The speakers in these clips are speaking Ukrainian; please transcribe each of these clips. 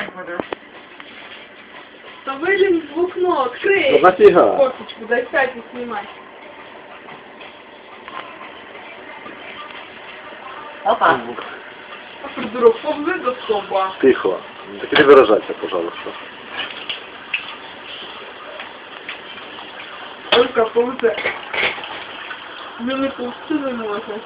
буду. Та вилізь в окно, Ну відкрий. нафіга? Косточку, дай сядь і знімай. Опа. А придурок, повзи до стоба. Тихо. Так не виражайся, пожалуйста. Повзи. Мені повзти не може.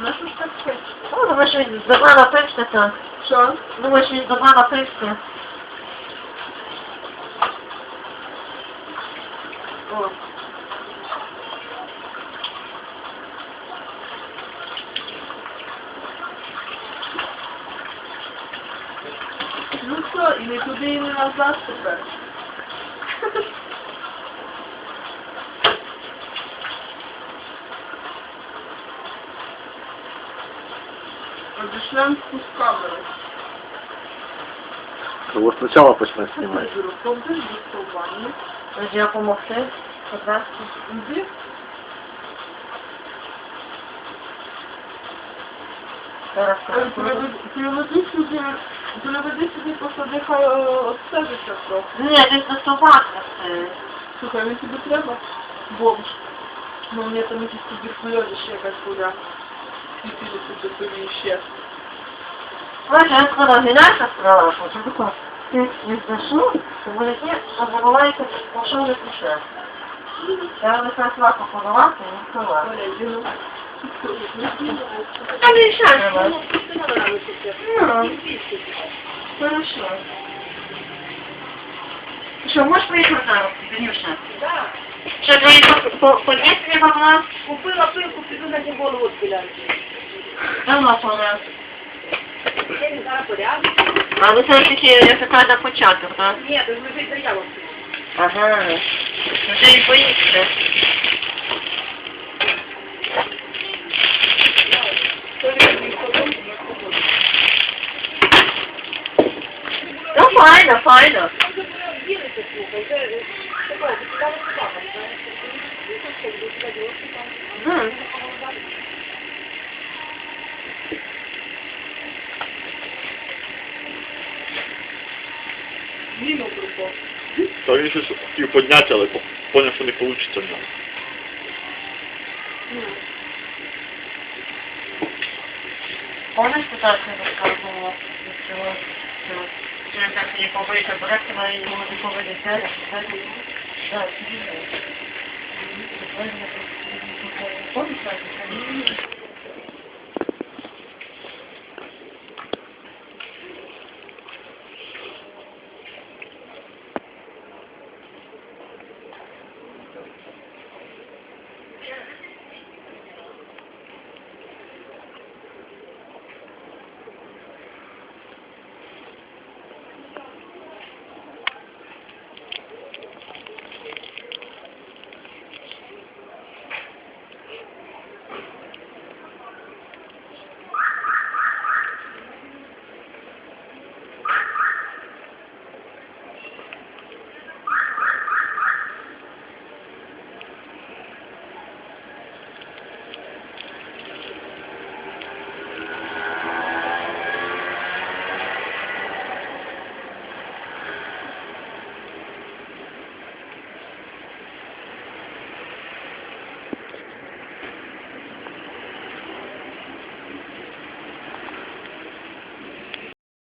Нащо ж так це? Ну, думаєш, він з добра напився, то. Що? Думаєш, він з добра напився. О. Ну що, і не туди, і не назад тепер. Odeszłam spustkowy. To było ciała pośmiać nie ma. Grupą też wystąpanie. Będzie o pomocy? Podraski z Indii? Teraz to nawet jeszcze nie posadycha e, odstawić to Nie, to jest dostawacne. Słuchaj, mi sobie trzeba. Bo, no mnie to mi się studiów jakaś chuda. Якісь туберкульозі якась хуя. Сіпілися до тобі ще. Боже, я сказала, гіляйся, сказала, що це таке. Ти не знашу, то буде ті, що забуваєте, що не пише. Я не не сказала. Оля, йди. Та не шанс. Ну, хорошо. Що, можеш поїхати зараз, Денюша? Так. Що, твої подняти не могла? Купила пилку, піду на голову відпиляю. Давно вона. А ви все таки, я така на початок, так? Ні, ти вже заяву. Ага. Вже і боїшся. Ну, файно, файно. Мгм. Ніну припав. То він щось хотів підняти, але поняв, що не вийде в нього. Помниш, розказувала? Що, так її побився, проекти на його не. Так, Помниш, так?